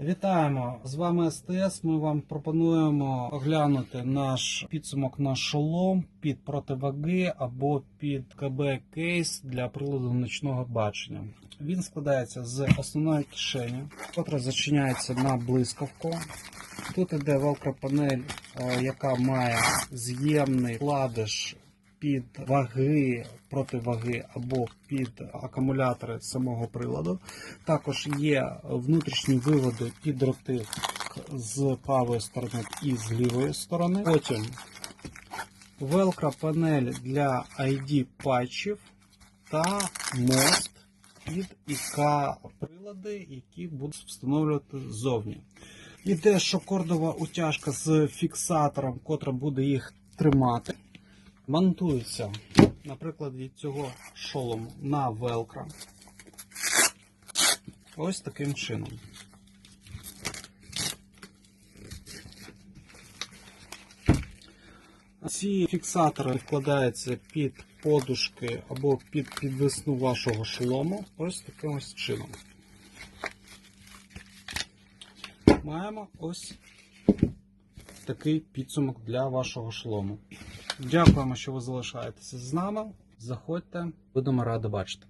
Вітаємо! З вами СТС. Ми вам пропонуємо оглянути наш підсумок на шолом під противаги або під КБ кейс для приладу ночного бачення. Він складається з основної кишені, котра зачиняється на блискавку. Тут іде велкро-панель, е, яка має з'ємний вкладиш під ваги, противаги або під акумулятори самого приладу. Також є внутрішні виводи під дроти з правої сторони і з лівої сторони. Потім велкро панель для ID патчів та мост під ІК прилади, які будуть встановлювати ззовні. Іде шокордова утяжка з фіксатором, котра буде їх тримати. Монтується, наприклад, від цього шолому на велкро. Ось таким чином. Ці фіксатори вкладаються під подушки або під підвесну вашого шолому. Ось таким ось чином. Маємо ось такий підсумок для вашого шлому. Дякуємо, що ви залишаєтеся з нами. Заходьте, будемо раді бачити.